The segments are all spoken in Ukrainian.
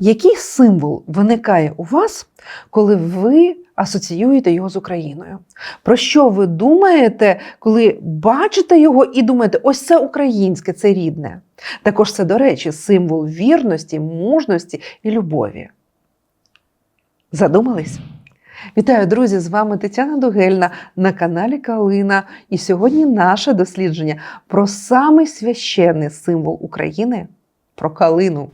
Який символ виникає у вас, коли ви асоціюєте його з Україною? Про що ви думаєте, коли бачите його і думаєте, ось це українське, це рідне? Також це, до речі, символ вірності, мужності і любові. Задумались? Вітаю, друзі! З вами Тетяна Дугельна на каналі Калина. І сьогодні наше дослідження про самий священний символ України про калину.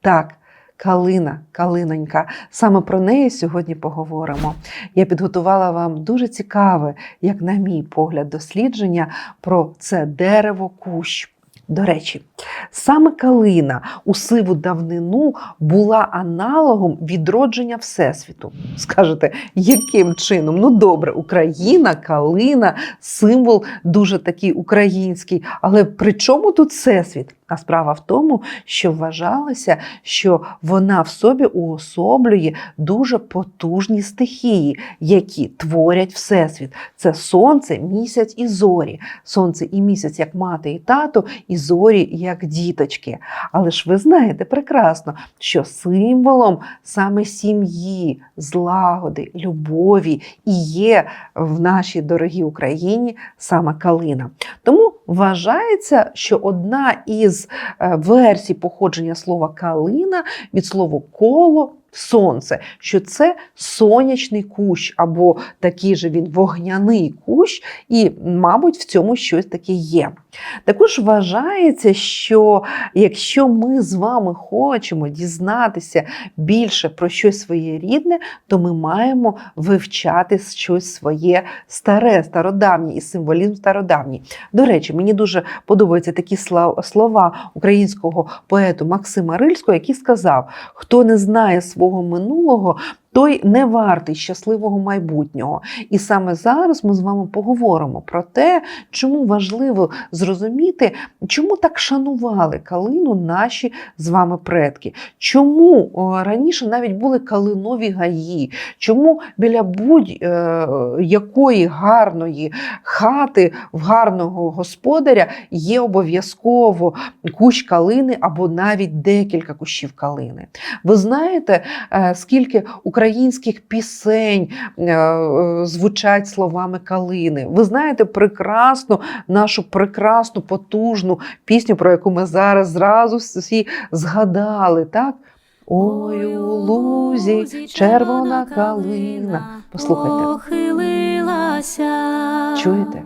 Так, калина, калинонька. Саме про неї сьогодні поговоримо. Я підготувала вам дуже цікаве, як на мій погляд, дослідження про це дерево кущ. До речі, саме калина у сиву давнину була аналогом відродження Всесвіту. Скажете, яким чином? Ну добре, Україна, калина, символ дуже такий український. Але при чому тут Всесвіт? А справа в тому, що вважалося, що вона в собі уособлює дуже потужні стихії, які творять Всесвіт. Це сонце, місяць і зорі. Сонце і місяць як мати і тато, і зорі як діточки. Але ж ви знаєте прекрасно, що символом саме сім'ї, злагоди, любові і є в нашій дорогій Україні саме калина. Тому вважається, що одна із е, версій походження слова калина від слова коло. Сонце, що це сонячний кущ, або такий же він вогняний кущ, і, мабуть, в цьому щось таке є. Також вважається, що якщо ми з вами хочемо дізнатися більше про щось своє рідне, то ми маємо вивчати щось своє старе, стародавнє і символізм стародавній. До речі, мені дуже подобаються такі слова українського поету Максима Рильського, який сказав: хто не знає свого минулого, той не вартий щасливого майбутнього. І саме зараз ми з вами поговоримо про те, чому важливо зрозуміти, чому так шанували калину наші з вами предки. Чому раніше навіть були калинові гаї, чому біля будь-якої гарної хати в гарного господаря є обов'язково кущ калини або навіть декілька кущів калини. Ви знаєте, е, скільки українських пісень е, звучать словами калини? Ви знаєте прекрасну нашу прекрасну, потужну пісню, про яку ми зараз зразу всі згадали, так? Ой, у лузі червона калина. Послухайте. Чуєте?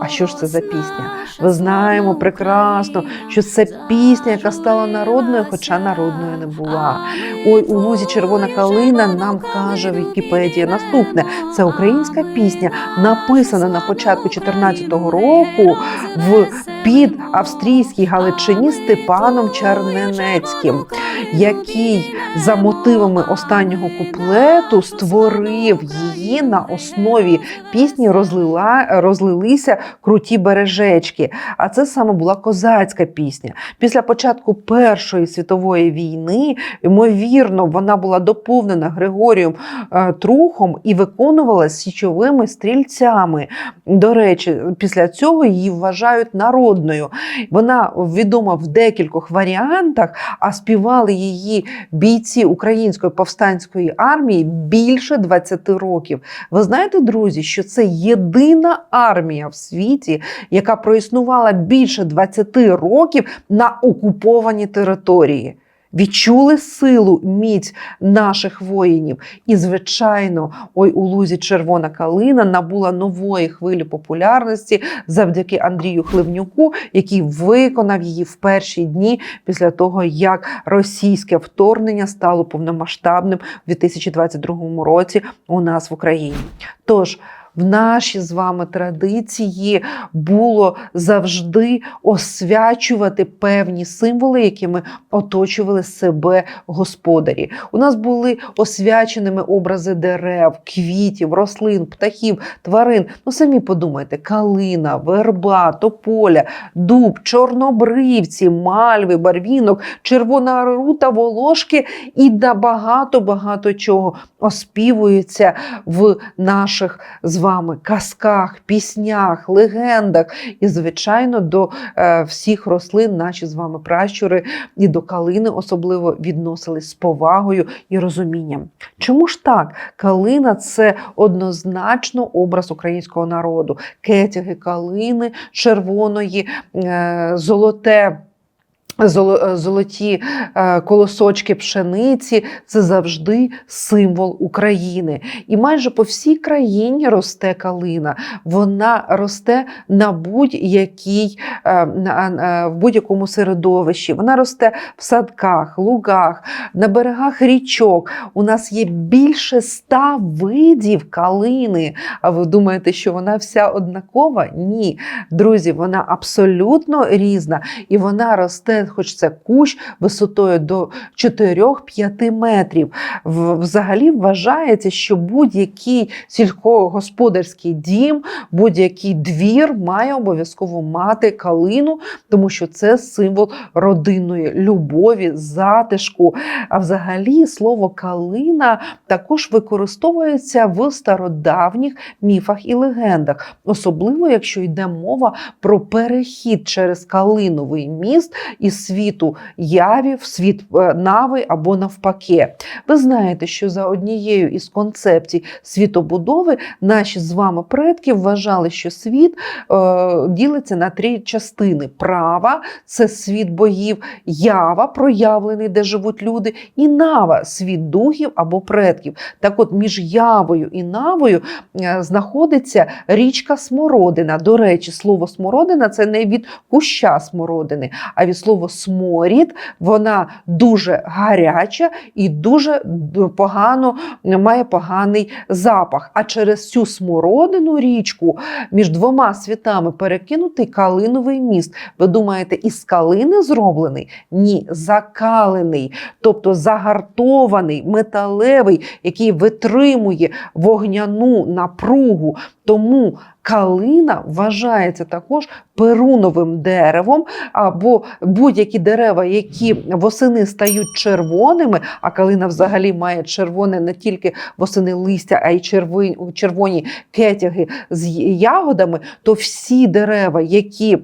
А що ж це за пісня? Ми знаємо прекрасно, що це пісня, яка стала народною, хоча народною не була. Ой, у лузі червона калина нам каже Вікіпедія. Наступне це українська пісня, написана на початку 14-го року в під австрійській Галичині Степаном Черненецьким, який за мотивами останнього куплету створив її на основі пісні розлила розлилися круті бережечки. А це саме була козацька пісня. Після початку Першої світової війни, ймовірно, вона була доповнена Григорієм е, Трухом і виконувалася січовими стрільцями. До речі, після цього її вважають народною. Вона відома в декількох варіантах, а співали її бійці української повстанської армії більше 20 років. Ви знаєте, друзі, що це єдина армія в світі, яка проіснувала більше 20 років на окупованій території. Відчули силу, міць наших воїнів. І, звичайно, ой у лузі червона калина набула нової хвилі популярності завдяки Андрію Хливнюку, який виконав її в перші дні після того, як російське вторгнення стало повномасштабним у 2022 році у нас в Україні. Тож в нашій з вами традиції було завжди освячувати певні символи, якими оточували себе господарі. У нас були освяченими образи дерев, квітів, рослин, птахів, тварин. Ну самі подумайте: калина, верба, тополя, дуб, чорнобривці, мальви, барвінок, червона рута, волошки і да багато багато чого оспівується в наших з вами казках, піснях, легендах і, звичайно, до е, всіх рослин наші з вами пращури і до калини особливо відносились з повагою і розумінням. Чому ж так? Калина це однозначно образ українського народу. Кетяги калини, червоної, е, золоте. Е, Золоті е, колосочки пшениці це завжди символ України. І майже по всій країні росте калина. Вона росте на будь-якій е, в будь-якому середовищі. Вона росте в садках, лугах, на берегах річок. У нас є більше ста видів калини. А ви думаєте, що вона вся однакова? Ні. Друзі, вона абсолютно різна. І вона росте, хоч це кущ, висотою до 4-5 метрів. Взагалі вважається, що будь-який сільськогосподарський дім, будь-який двір має обов'язково мати калину, тому що це символ родинної любові, затишку. А взагалі слово калина також використовується в стародавніх міфах і легендах, особливо якщо йде мова про перехід через калиновий міст із світу яві в світ е, нави або навпаки. Ви знаєте, що за однією із концепцій світобудови наші з вами предки вважали, що світ е, ділиться на три частини: права це світ богів, ява, проявлений, де живуть люди, і нава світ духів або предків. Так от між явою і навою е, знаходиться річка Смородина. До речі, слово смородина це не від куща смородини, а від слова сморід. Вона дуже гаряча і дуже погано має поганий запах. А через цю смородину річку між двома світами перекинутий калиновий міст. Ви думаєте, із калини зроблений? Ні, закалений, тобто загартований, металевий, який витримує вогняну напругу. Тому калина вважається також перуновим деревом, або будь-які дерева, які восени стають червоними, а калина взагалі має червоне не тільки восени листя, а й червоні, червоні кетяги з ягодами, то всі дерева, які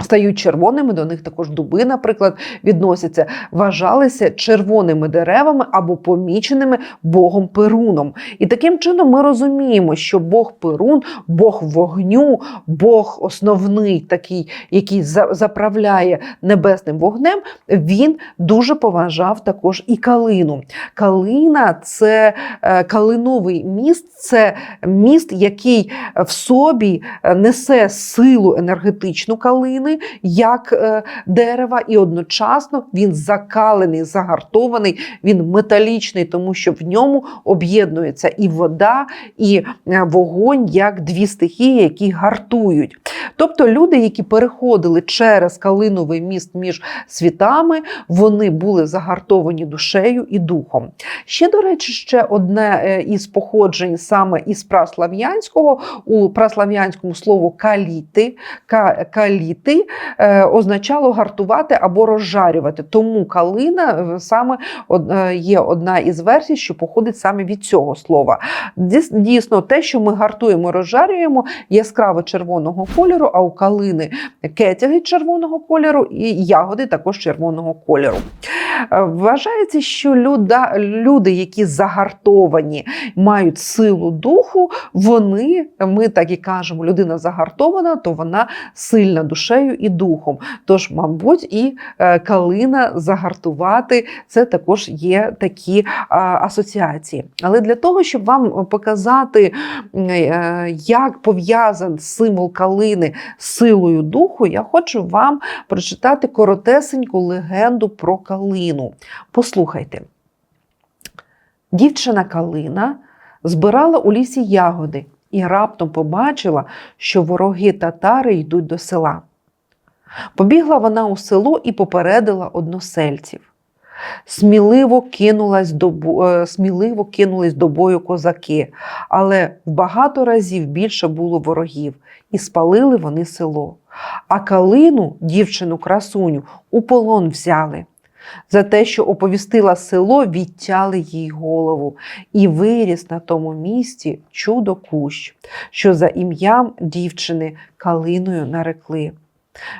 Стають червоними, до них також дуби, наприклад, відносяться, вважалися червоними деревами або поміченими Богом Перуном. І таким чином ми розуміємо, що Бог Перун, Бог вогню, Бог основний, такий, який заправляє небесним вогнем, він дуже поважав також і калину. Калина це е, калиновий міст, це міст, який в собі е, несе силу енергетичну калини, як е, дерева, і одночасно він закалений, загартований, він металічний, тому що в ньому об'єднується і вода, і е, вогонь, як дві стихії, які гартують. Тобто люди, які переходили через калиновий міст між світами, вони були загартовані душею і духом. Ще, до речі, ще одне е, із походжень саме із праслав'янського, у праслав'янському слово каліти, каліти е, означало гартувати або розжарювати. Тому калина е, саме е, є одна із версій, що походить саме від цього слова. Дійсно, те, що ми гартуємо, розжарюємо, яскраво червоного кольору, а у калини кетяги червоного кольору і ягоди також червоного кольору. Вважається, що люди, які загартовані, мають силу духу, вони, ми так і кажемо, людина загартована, то вона сильна душею і духом. Тож, мабуть, і е, калина загартувати це також є такі асоціації. Але для того, щоб вам показати, е, як пов'язан символ калини з силою духу, я хочу вам прочитати коротесеньку легенду про калину. Послухайте. Дівчина калина збирала у лісі ягоди і раптом побачила, що вороги татари йдуть до села. Побігла вона у село і попередила односельців. Сміливо кинулась до, е, сміливо кинулись до бою козаки, але в багато разів більше було ворогів, і спалили вони село. А калину, дівчину красуню, у полон взяли. За те, що оповістила село, відтяли їй голову, і виріс на тому місці чудо кущ, що за ім'ям дівчини калиною нарекли.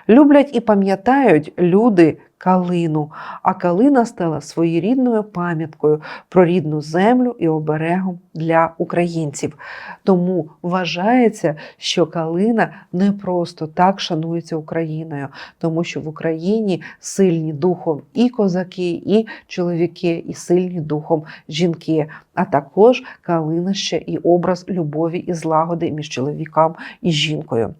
Люблять і пам'ятають люди калину, а калина стала своєрідною пам'яткою про рідну землю і оберегом для українців. Тому вважається, що калина не просто так шанується Україною, тому що в Україні сильні духом і козаки, і чоловіки, і сильні духом жінки. А також калина ще і образ любові і злагоди між чоловіком і жінкою.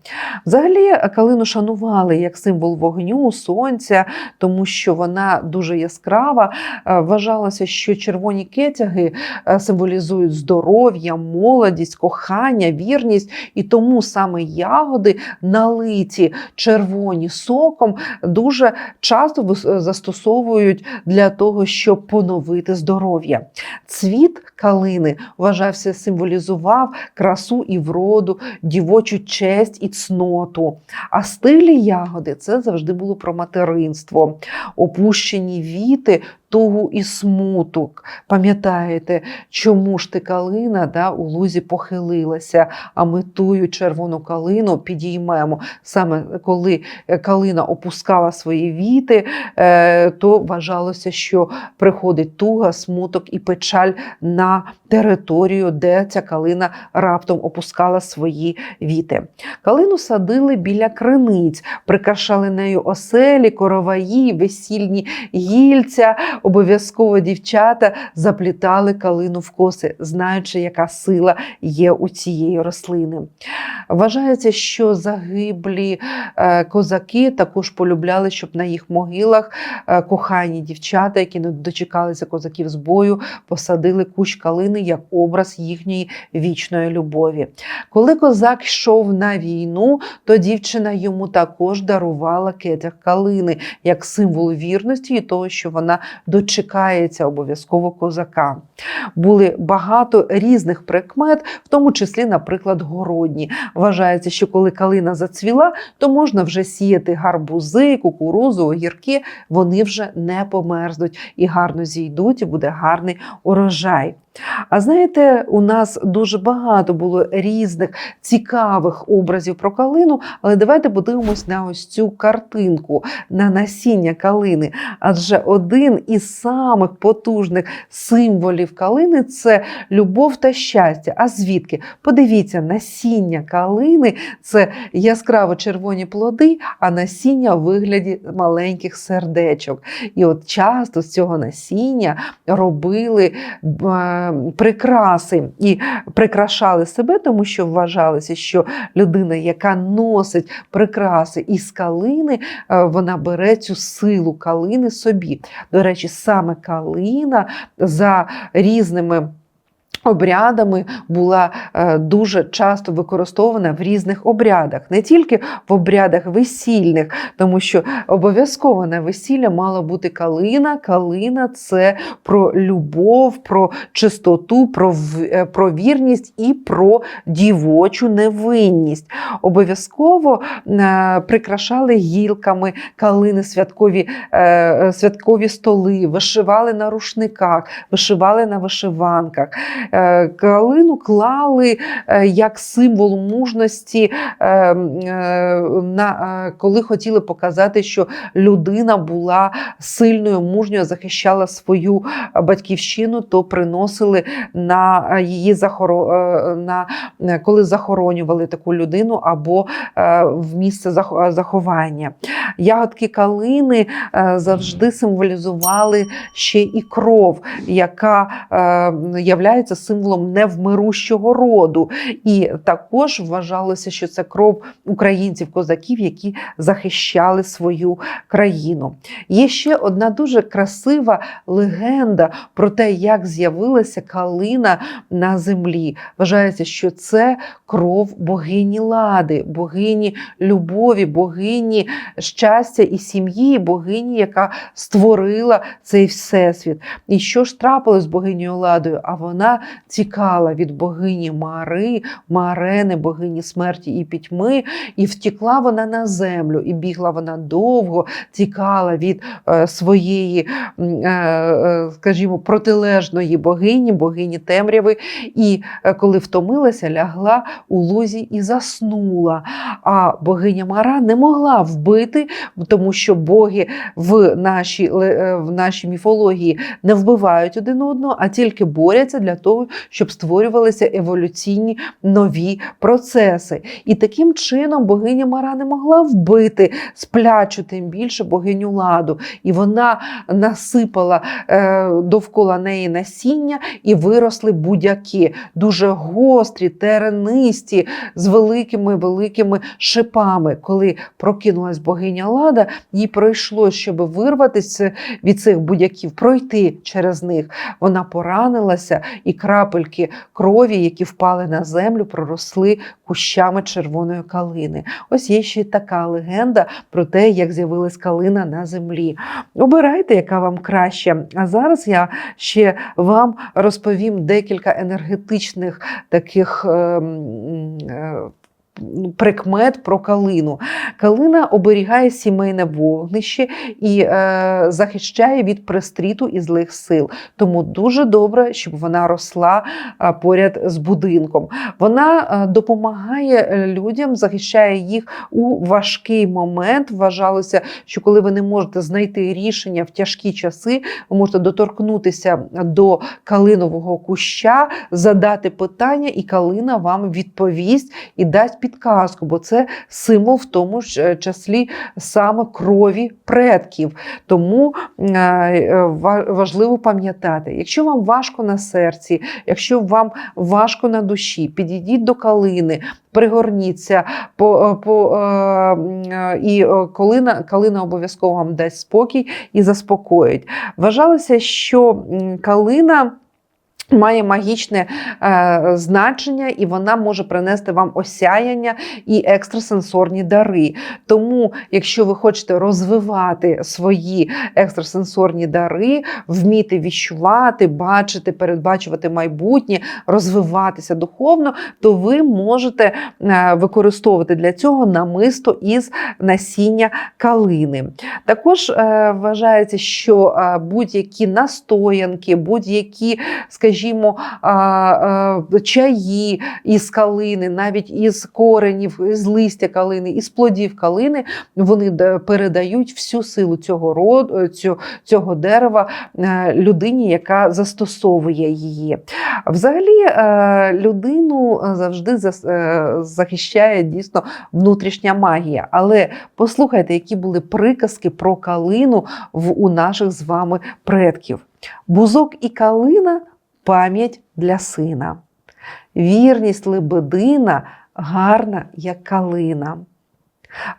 Взагалі, калину шанували як символ вогню, сонця, тому що вона дуже яскрава. Е, Вважалося, що червоні кетяги е, символізують здоров'я, молодість, кохання, вірність, і тому саме ягоди, налиті червоні соком, дуже часто застосовують для того, щоб поновити здоров'я. Цвіт калини вважався, символізував красу і вроду, дівочу честь і цноту. А стилі ягоди це завжди було про материнство, опущені віти, тугу і смуток. Пам'ятаєте, чому ж ти калина да, у лузі похилилася, а ми тую червону калину підіймемо. Саме коли е, калина опускала свої віти, е, то вважалося, що приходить туга, смуток і печаль на територію, де ця калина раптом опускала свої віти. Калину садили біля криниць, прикрашали нею оселі, короваї, весільні гільця. Обов'язково дівчата заплітали калину в коси, знаючи, яка сила є у цієї рослини. Вважається, що загиблі е, козаки також полюбляли, щоб на їх могилах е, кохані дівчата, які не дочекалися козаків з бою, посадили кущ калини як образ їхньої вічної любові. Коли козак йшов на війну, то дівчина йому також дарувала кетяг калини як символ вірності і того, що вона дочекається обов'язково козака. Були багато різних прикмет, в тому числі, наприклад, городні. Вважається, що коли калина зацвіла, то можна вже сіяти гарбузи, кукурузу, огірки, вони вже не померзнуть і гарно зійдуть, і буде гарний урожай. А знаєте, у нас дуже багато було різних цікавих образів про калину, але давайте подивимось на ось цю картинку на насіння калини. Адже один із самих потужних символів калини це любов та щастя. А звідки? Подивіться, насіння калини це яскраво червоні плоди, а насіння у вигляді маленьких сердечок. І от часто з цього насіння робили е, прикраси і прикрашали себе, тому що вважалося, що людина, яка носить прикраси із калини, е, вона бере цю силу калини собі. До речі, саме калина за різними. Обрядами була е, дуже часто використована в різних обрядах, не тільки в обрядах весільних, тому що обов'язково на весілля мала бути калина. Калина це про любов, про чистоту, про, е, про вірність і про дівочу невинність. Обов'язково е, прикрашали гілками калини святкові, святкові столи, вишивали на рушниках, вишивали на вишиванках. Е, Калину клали е, як символ мужності, е, коли хотіли показати, що людина була сильною, мужньою, захищала свою батьківщину, то приносили на її захоро... коли захоронювали таку людину або в місце заховання. Ягодки калини завжди символізували ще і кров, яка являється символом невмирущого роду. І також вважалося, що це кров українців-козаків, які захищали свою країну. Є ще одна дуже красива легенда про те, як з'явилася калина на землі. Вважається, що це кров богині лади, богині любові, богині щастя і сім'ї, богині, яка створила цей всесвіт. І що ж трапилось з богинею ладою? А вона тікала від богині Мари, Марени, богині смерті і пітьми, і втікла вона на землю, і бігла вона довго, тікала від е, своєї, е, е, скажімо, протилежної богині, богині темряви. І е, коли втомилася, лягла у лузі і заснула. А богиня Мара не могла вбити, тому що боги в нашій, е, в нашій міфології не вбивають один одного, а тільки борються для того, щоб створювалися еволюційні нові процеси. І таким чином богиня Мара не могла вбити сплячу, тим більше богиню ладу. І вона насипала е, довкола неї насіння і виросли будяки, дуже гострі, теренисті, з великими великими шипами. Коли прокинулась богиня Лада, їй пройшло, щоб вирватися від цих будяків, пройти через них. Вона поранилася, і крапельки крові, які впали на землю, проросли кущами червоної калини. Ось є ще й така легенда про те, як з'явилась калина на землі. Обирайте, яка вам краще. А зараз я ще вам розповім декілька енергетичних таких. Е, е, ну, Прикмет про калину. Калина оберігає сімейне вогнище і е, захищає від пристріту і злих сил. Тому дуже добре, щоб вона росла е, поряд з будинком. Вона е, допомагає е, людям, захищає їх у важкий момент. Вважалося, що коли ви не можете знайти рішення в тяжкі часи, ви можете доторкнутися до калинового куща, задати питання, і калина вам відповість і дасть підказку, бо це символ в тому ж е, числі саме крові предків. Тому е, е, ва- важливо пам'ятати, якщо вам важко на серці, якщо вам важко на душі, підійдіть до калини, пригорніться, по, по, і калина, калина обов'язково вам дасть спокій і заспокоїть. Вважалося, що калина. Має магічне е, значення, і вона може принести вам осяяння і екстрасенсорні дари. Тому, якщо ви хочете розвивати свої екстрасенсорні дари, вміти віщувати, бачити, передбачувати майбутнє, розвиватися духовно, то ви можете е, використовувати для цього намисто із насіння калини. Також е, вважається, що е, будь-які настоянки, будь-які, скажімо, а, чаї із калини, навіть із коренів, із листя калини, із плодів калини, вони передають всю силу цього роду, цього, дерева е, людині, яка застосовує її. Взагалі, е, людину завжди е, захищає дійсно внутрішня магія. Але послухайте, які були приказки про калину в, у наших з вами предків. Бузок і калина пам'ять для сина. Вірність лебедина гарна, як калина.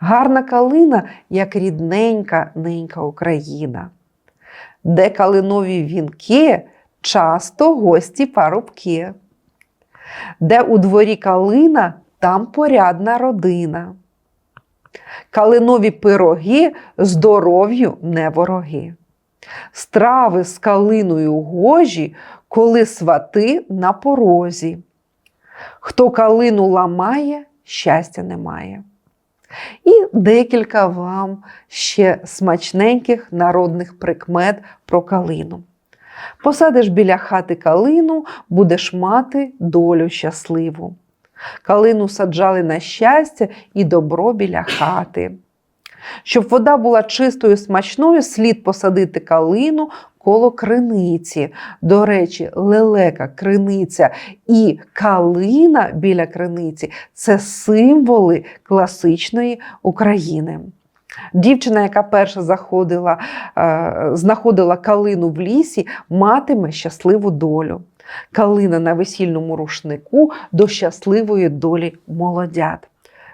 Гарна калина, як рідненька ненька Україна. Де калинові вінки, часто гості парубки. Де у дворі калина, там порядна родина. Калинові пироги здоров'ю не вороги. Страви з калиною гожі, коли свати на порозі. Хто калину ламає, щастя немає. І декілька вам ще смачненьких народних прикмет про калину. Посадиш біля хати калину, будеш мати долю щасливу. Калину саджали на щастя і добро біля хати. Щоб вода була чистою смачною, слід посадити калину коло криниці. До речі, лелека, криниця і калина біля криниці це символи класичної України. Дівчина, яка перша заходила, е, знаходила калину в лісі, матиме щасливу долю. Калина на весільному рушнику до щасливої долі молодят.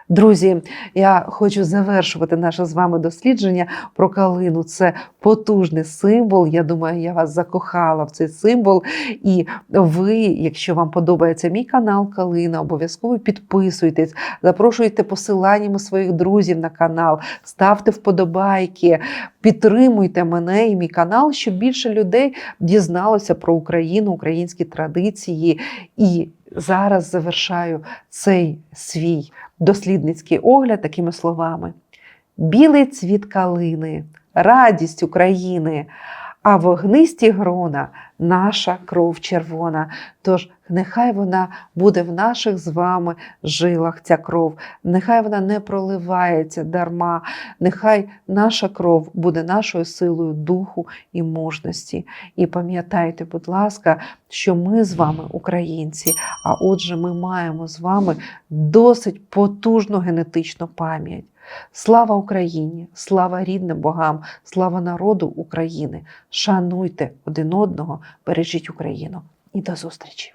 Друзі, я хочу завершувати наше з вами дослідження про калину. Це потужний символ. Я думаю, я вас закохала в цей символ. І ви, якщо вам подобається мій канал Калина, обов'язково підписуйтесь, запрошуйте посиланнями своїх друзів на канал, ставте вподобайки, підтримуйте мене і мій канал, щоб більше людей дізналося про Україну, українські традиції. І зараз завершаю цей свій дослідницький огляд такими словами: білий цвіт калини, радість України, а вогнисті грона наша кров червона. Тож нехай вона буде в наших з вами жилах, ця кров, нехай вона не проливається дарма, нехай наша кров буде нашою силою духу і мужності. І пам'ятайте, будь ласка, що ми з вами українці, а отже, ми маємо з вами досить потужну генетичну пам'ять. Слава Україні! Слава рідним богам, слава народу України! Шануйте один одного, бережіть Україну і до зустрічі!